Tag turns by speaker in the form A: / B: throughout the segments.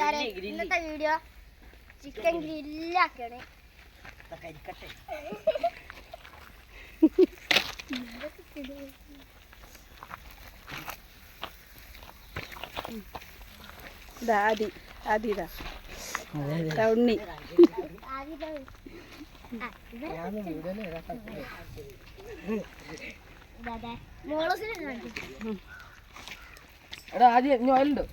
A: കൂട്ടുകാരെ ഇന്നത്തെ video chicken ഗ്രില്ലാക്കാണ്
B: Adi Adi ഇതാ. ഇതാ ഉണ്ണി.
C: എടാ ആദ്യം ഓയിലുണ്ടോ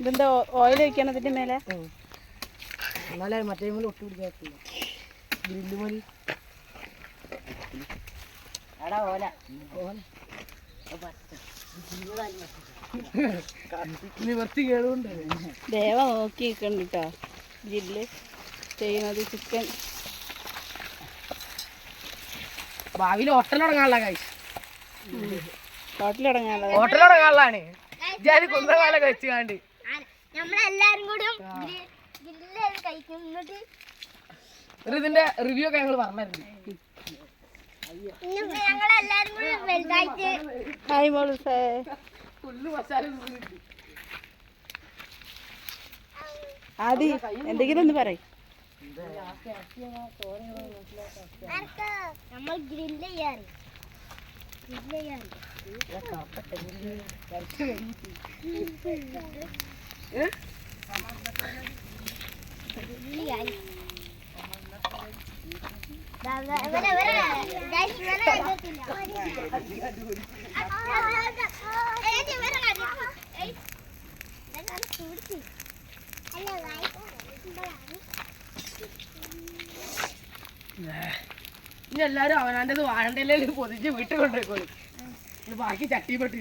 B: ഇതെന്താ ഓയിൽ ഒഴിക്കണം ഇതിന്റെ മേലെ?
C: എന്നാലേ മറ്റേ മൂലം ഒട്ടി പിടിക്കാത്തില്ല ഗ്രില്ല് മതി എടാ ഓല. ഓല. നിവർത്തി
B: ദേവ നോക്കി നിൽക്കണ്ട കേട്ടോ ജില്ല് ചെയ്യുന്നത് ചിക്കൻ
C: ഭാവിയിൽ ഹോട്ടൽ തുടങ്ങാനുള്ള കാശ്
B: ഹോട്ടൽ തുടങ്ങാനുള്ളത്.
C: ഹോട്ടൽ തുടങ്ങാനുള്ളതാണ്. കുന്തകാലൊക്കെ കഴിച്ചു കാണ്ട്.
A: നമ്മളെല്ലാരും കൂടി ഗ്രില്ല് ചെയ്ത് കഴിക്കും. എന്നിട്ട്
C: ഒരു ഇതിന്റെ റിവ്യൂ ഒക്കെ ഞങ്ങൾ പറഞ്ഞിട്ടുണ്ട്
A: ഞങ്ങളെല്ലാരും കൂടി വലുതായിട്ട്
B: ഹായ് ആദി എന്തെങ്കിലും ഒന്ന് പറയും.
A: നമ്മൾ ഗ്രില്ല് ചെയ്യാറ്. ഗ്രില്ല് ചെയ്യാറ്.
C: ഇനി എല്ലാരും അവനാന്റെത് വാഴണ്ടല്ലേ പൊതിച്ച് വീട്ടിൽ കൊണ്ടുപോയിക്കോളും. ബാക്കി ചട്ടി പെട്ടി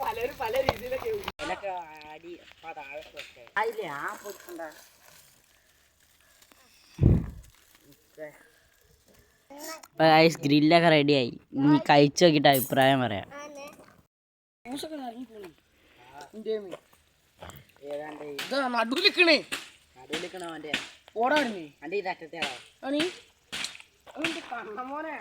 C: പലരും പല രീതിയിലൊക്കെ
D: ഇപ്പൊ ഐസ് ഗ്രില്ലൊക്കെ റെഡിയായി ഇനി കഴിച്ചു നോക്കിട്ട് അഭിപ്രായം പറയാം.
C: ഇതാ നടുവിലിക്കണേ. ഓടാണ് നീ
D: അന്റെ ഇതറ്റത്തെ
C: അണി കണ്ണമോനെ